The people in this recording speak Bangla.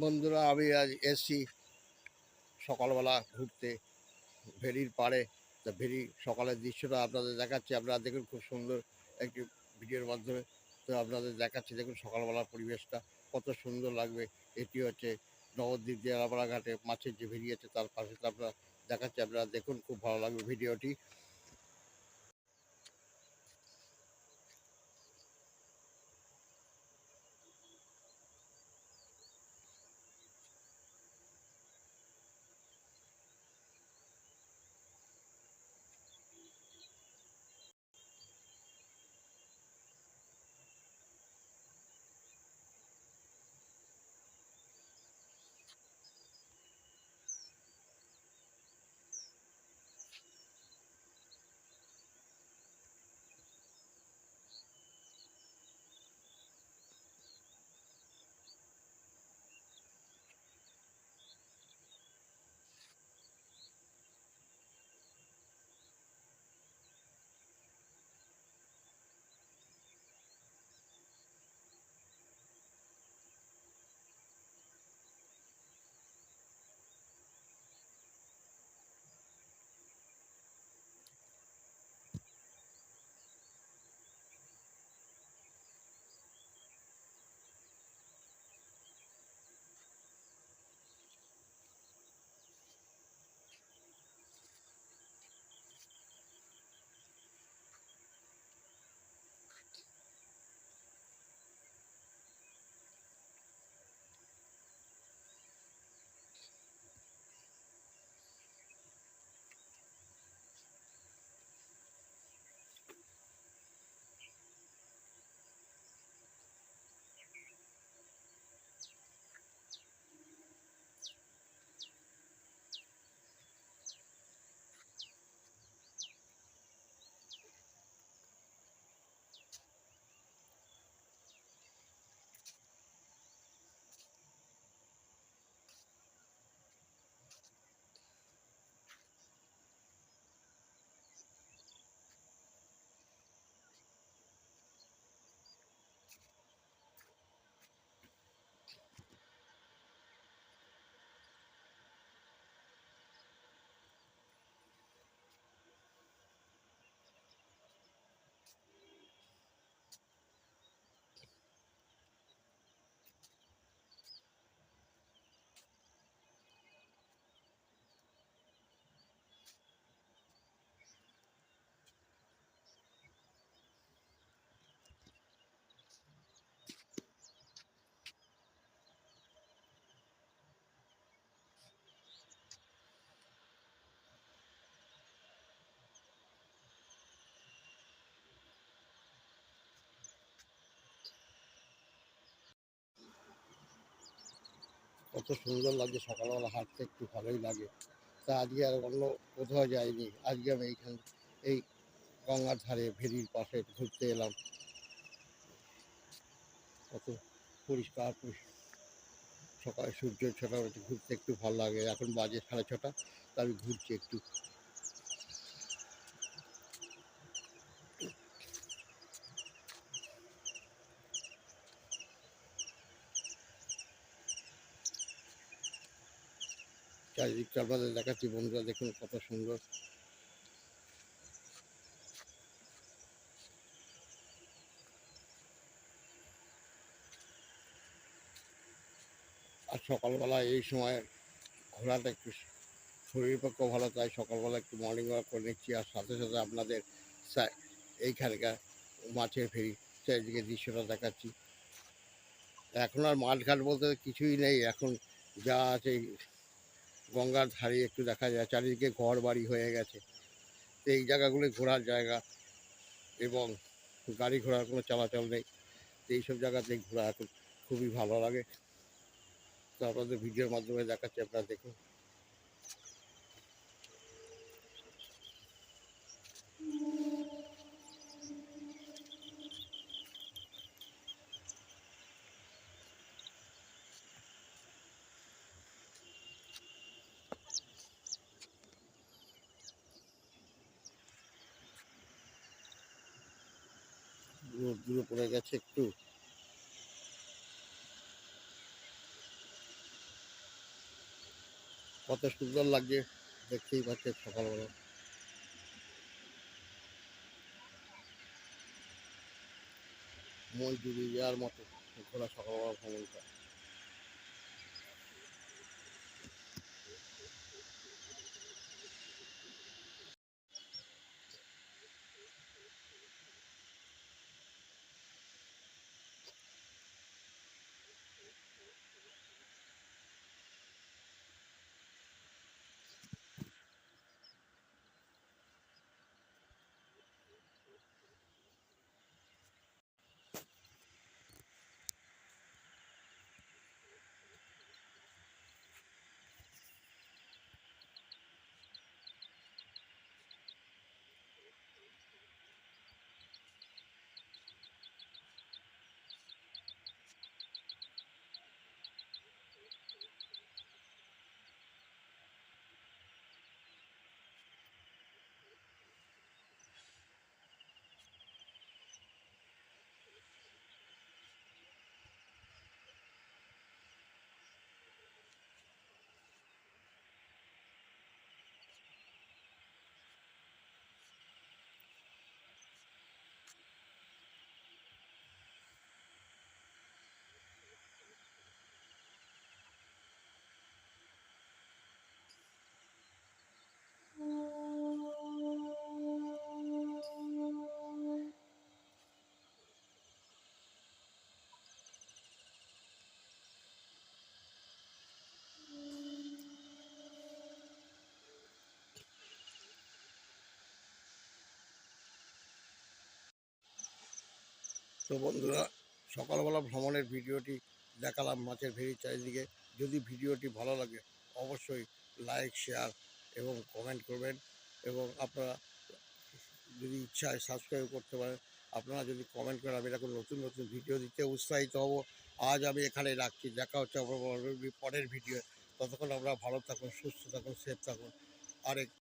বন্ধুরা, আমি আজ এসছি সকালবেলা ঘুরতে ভেরির পাড়ে। তা ভেরি সকালের দৃশ্যটা আপনাদের দেখাচ্ছি। আপনারা দেখুন খুব সুন্দর একটি ভিডিওর মাধ্যমে। তো আপনাদের দেখাচ্ছি, দেখুন সকালবেলার পরিবেশটা কত সুন্দর লাগবে। এটি হচ্ছে নবদ্বীপ জেলাপাড়া ঘাটে মাছের যে ভেরি আছে, তার পাশে তো আপনারা দেখাচ্ছি। আপনারা দেখুন, খুব ভালো লাগবে ভিডিওটি। কত সুন্দর লাগছে সকালবেলা হাঁটতে একটু ভালোই লাগে। তা আজকে আর অন্য কোথাও যাইনি, আজকে আমি এইখান, এই গঙ্গার ধারে ভেরির পাশে ঘুরতে এলাম। কত পরিষ্কার সকালে সূর্য ছটা ঘুরতে একটু ভালো লাগে, এখন বাজে সাড়ে ছটা, তা আমি ঘুরছি একটু। চারিদিকটা আপনাদের দেখাচ্ছি বন্ধুরা দেখুন কত সুন্দর। আর সকালবেলা এই সময় ঘোরাটা একটু শরীর পক্ষে ভালো, তাই সকালবেলা একটু মর্নিং ওয়াক করে নিচ্ছি। আর সাথে সাথে আপনাদের এইখানকার মাছের ফেরি, চারিদিকে দৃশ্যটা দেখাচ্ছি। এখন আর মাঠঘাট বলতে কিছুই নেই, এখন যা আছে গঙ্গার ধারে একটু দেখা যায়, চারিদিকে ঘর বাড়ি হয়ে গেছে। তো এই জায়গাগুলো ঘোরার জায়গা এবং গাড়ি ঘোড়ার কোনো চলাচল নেই। তো এইসব জায়গাতে ঘোরা এখন খুবই ভালো লাগে। তো আপনাদের ভিডিওর মাধ্যমে দেখাচ্ছি, আপনারা দেখুন। গুলো পড়ে গেছে একটু। কত সুন্দর লাগছে দেখতেই পাচ্ছে সকালবেলা। মন জুড়ে যাওয়ার মতো ঘোরা সকালবেলা ভ্রমণটা। তো বন্ধুরা, সকালবেলা ভ্রমণের ভিডিওটি দেখালাম মাছের ভেড়ি চারিদিকে। যদি ভিডিওটি ভালো লাগে, অবশ্যই লাইক শেয়ার এবং কমেন্ট করবেন এবং আপনারা যদি ইচ্ছা হয় সাবস্ক্রাইব করতে পারেন, আপনারা যদি কমেন্ট করেন, আমি এরকম নতুন নতুন ভিডিও দিতে উৎসাহিত হব। আজ আমি এখানে রাখছি। দেখা হচ্ছে পরের ভিডিও। ততক্ষণ আমরা ভালো থাকুন, সুস্থ থাকুন সেফ থাকুন। আর এক-